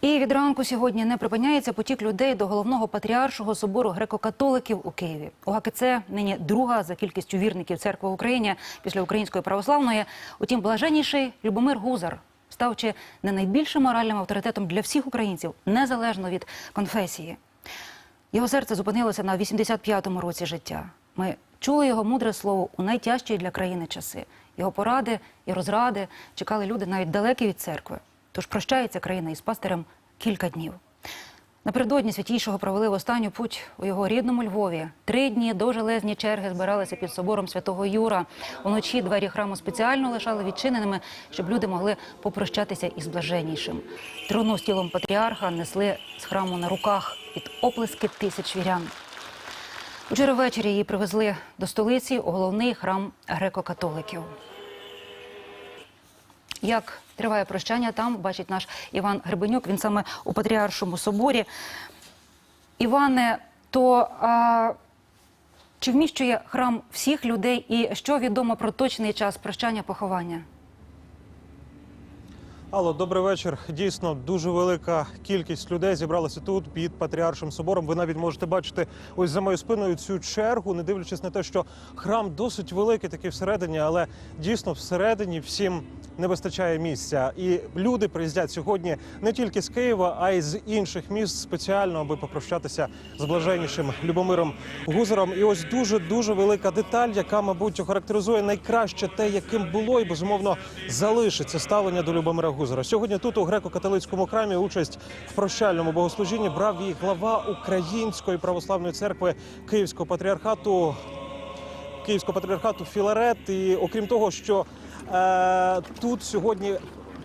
І від ранку сьогодні не припиняється потік людей до головного патріаршого собору греко-католиків у Києві. У ГКЦ нині друга за кількістю вірників церкви в Україні після української православної. Утім, блаженніший Любомир Гузар став чи не найбільшим моральним авторитетом для всіх українців, незалежно від конфесії. Його серце зупинилося на 85-му році життя. Ми чули його мудре слово у найтяжчі для країни часи. Його поради і розради чекали люди навіть далекі від церкви. Тож прощається країна із пастирем кілька днів. Напередодні святійшого провели в останню путь у його рідному Львові. Три дні довжелезні черги збиралися під собором святого Юра. Уночі двері храму спеціально лишали відчиненими, щоб люди могли попрощатися із блаженнішим. Труну з тілом патріарха несли з храму на руках під оплески тисяч вірян. Учора ввечері її привезли до столиці у головний храм греко-католиків. Як триває прощання там, бачить наш Іван Гребенюк. Він саме у Патріаршому соборі. Іване, то а, чи вміщує храм всіх людей і що відомо про точний час прощання поховання? Алло, добрий вечір. Дійсно, дуже велика кількість людей зібралася тут під патріаршим собором. Ви навіть можете бачити ось за моєю спиною цю чергу, не дивлячись на те, що храм досить великий, такий всередині, але дійсно всередині всім не вистачає місця. І люди приїздять сьогодні не тільки з Києва, а й з інших міст спеціально, аби попрощатися з блаженнішим Любомиром Гузером. І ось дуже дуже велика деталь, яка, мабуть, охарактеризує найкраще те, яким було, і безумовно залишиться ставлення до Любомира Гузера. Сьогодні тут у греко-католицькому храмі участь в прощальному богослужінні брав і глава Української православної церкви Київського патріархату Київського патріархату Філарет. І окрім того, що е, тут сьогодні.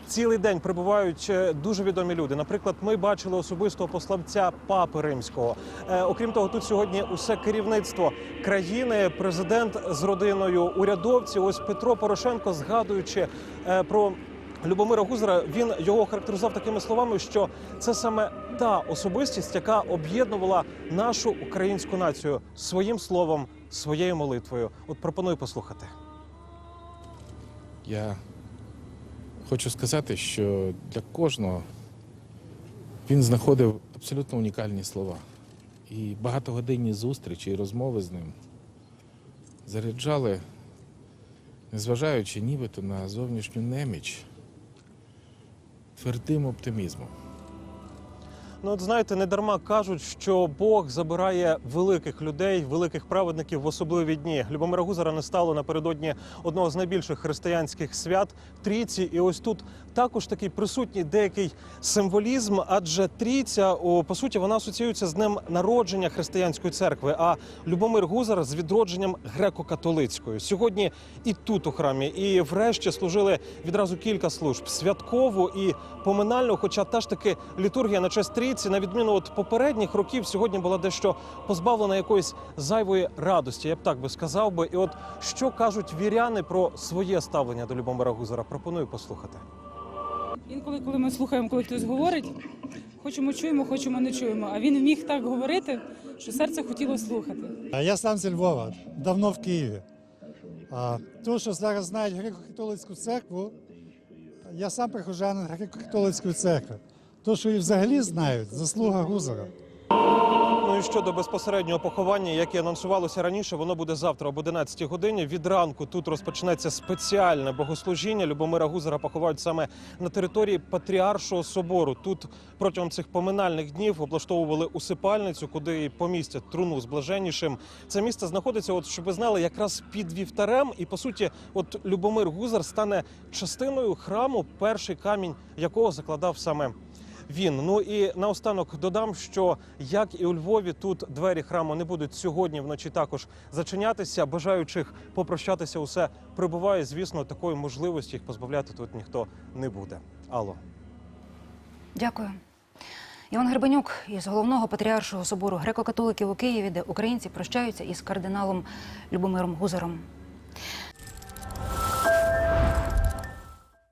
Цілий день прибувають е, дуже відомі люди. Наприклад, ми бачили особистого посланця папи римського. Е, окрім того, тут сьогодні усе керівництво країни, президент з родиною, урядовці. Ось Петро Порошенко, згадуючи е, про Любомира Гузера, він його характеризував такими словами, що це саме та особистість, яка об'єднувала нашу українську націю своїм словом, своєю молитвою. От пропоную послухати. Я хочу сказати, що для кожного він знаходив абсолютно унікальні слова. І багатогодинні зустрічі і розмови з ним заряджали, незважаючи нібито на зовнішню неміч, твердим оптимізмом. Ну, от знаєте, не дарма кажуть, що Бог забирає великих людей, великих праведників в особливі дні. Любомира Гузера не стало напередодні одного з найбільших християнських свят трійці. І ось тут також такий присутній деякий символізм, адже трійця, о, по суті, вона асоціюється з днем народження християнської церкви. А Любомир Гузер з відродженням греко-католицькою. Сьогодні і тут у храмі, і врешті служили відразу кілька служб святкову і поминальну. Хоча та ж таки літургія на честь трійці, на відміну від попередніх років, сьогодні була дещо позбавлена якоїсь зайвої радості. Я б так би сказав би. І от що кажуть віряни про своє ставлення до Любомира Гузера, пропоную послухати. Інколи, коли ми слухаємо, коли хтось говорить, хочемо чуємо, хочемо не чуємо. А він міг так говорити, що серце хотіло слухати. Я сам зі Львова, давно в Києві. А то, що зараз знають греко-католицьку церкву, я сам прихожанин греко-католицької церкви. То, що і взагалі знають, заслуга Гузера. Ну і щодо безпосереднього поховання, як і анонсувалося раніше, воно буде завтра об 11 годині. Від ранку тут розпочнеться спеціальне богослужіння. Любомира Гузера поховають саме на території Патріаршого собору. Тут протягом цих поминальних днів облаштовували усипальницю, куди помістять труну з блаженнішим. Це місце знаходиться, от щоб ви знали, якраз під вівтарем. І по суті, от Любомир Гузер стане частиною храму, перший камінь якого закладав саме він. Ну і наостанок додам, що як і у Львові, тут двері храму не будуть сьогодні вночі також зачинятися. Бажаючих попрощатися усе прибуває. Звісно, такої можливості їх позбавляти тут ніхто не буде. Алло. Дякую. Іван Гребенюк із головного патріаршого собору греко-католиків у Києві, де українці прощаються із кардиналом Любомиром Гузером.